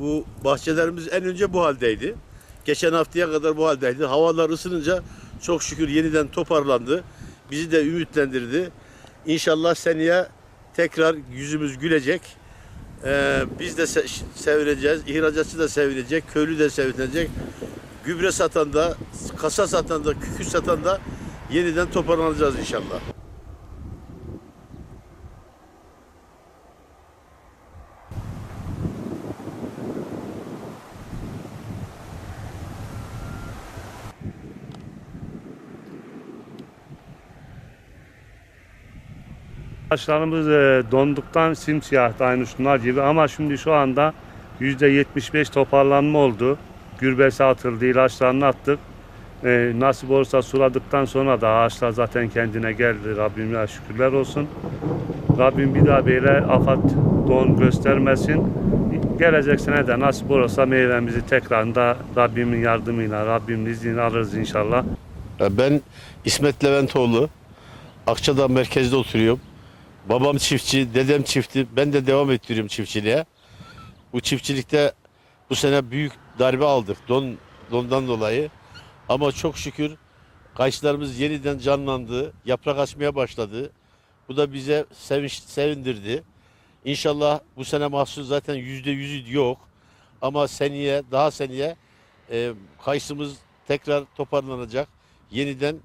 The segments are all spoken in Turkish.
bu bahçelerimiz en önce bu haldeydi. Geçen haftaya kadar bu haldeydi. Havalar ısınınca çok şükür yeniden toparlandı. Bizi de ümitlendirdi. İnşallah seneye tekrar yüzümüz gülecek. Ee, biz de se- sevineceğiz. İhracatçı da sevinecek. Köylü de sevinecek. Gübre satan da, kasa satan da, kükürt satan da yeniden toparlanacağız inşallah. Ağaçlarımız e, donduktan simsiyahtı aynı şunlar gibi ama şimdi şu anda %75 toparlanma oldu. Gübresi atıldı, ilaçlarını attık. E, nasip olursa suladıktan sonra da ağaçlar zaten kendine geldi. Rabbime şükürler olsun. Rabbim bir daha böyle afat don göstermesin. Gelecek sene de nasip olursa meyvemizi tekrarında Rabbimin yardımıyla, Rabbimin izniyle alırız inşallah. Ben İsmet Leventoğlu. Akçadağ merkezde oturuyorum. Babam çiftçi, dedem çiftçi. Ben de devam ettiriyorum çiftçiliğe. Bu çiftçilikte bu sene büyük darbe aldık don dondan dolayı. Ama çok şükür kayısılarımız yeniden canlandı. Yaprak açmaya başladı. Bu da bize sevinç, sevindirdi. İnşallah bu sene mahsul zaten yüzde yüzü yok. Ama seneye, daha seneye e, kayısımız tekrar toparlanacak. Yeniden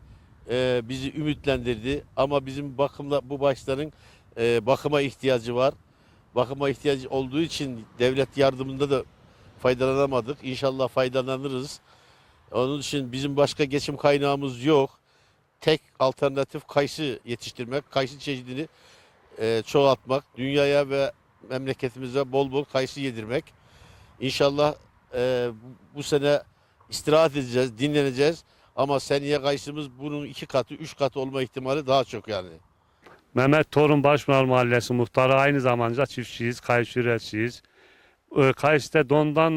e, bizi ümitlendirdi. Ama bizim bakımla bu başların e, bakıma ihtiyacı var. Bakıma ihtiyacı olduğu için devlet yardımında da faydalanamadık. İnşallah faydalanırız. Onun için bizim başka geçim kaynağımız yok. Tek alternatif kayısı yetiştirmek, kayısı çeşidini e, çoğaltmak, dünyaya ve memleketimize bol bol kayısı yedirmek. İnşallah e, bu- sene istirahat edeceğiz, dinleneceğiz. Ama seneye kayısımız bunun iki katı, üç katı olma ihtimali daha çok yani. Mehmet Torun Başmal Mahallesi muhtarı aynı zamanda çiftçiyiz, kayısı üreticiyiz. Ee, Kayısıda dondan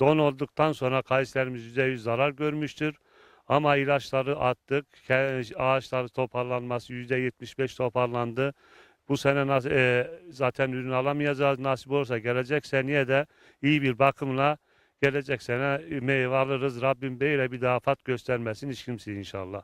don olduktan sonra kayısılarımız %100 zarar görmüştür. Ama ilaçları attık. Ağaçları toparlanması %75 toparlandı. Bu sene e, zaten ürün alamayacağız. Nasip olursa gelecek seneye de iyi bir bakımla gelecek sene meyve alırız. Rabbim böyle bir daha afat göstermesin hiç kimseye inşallah.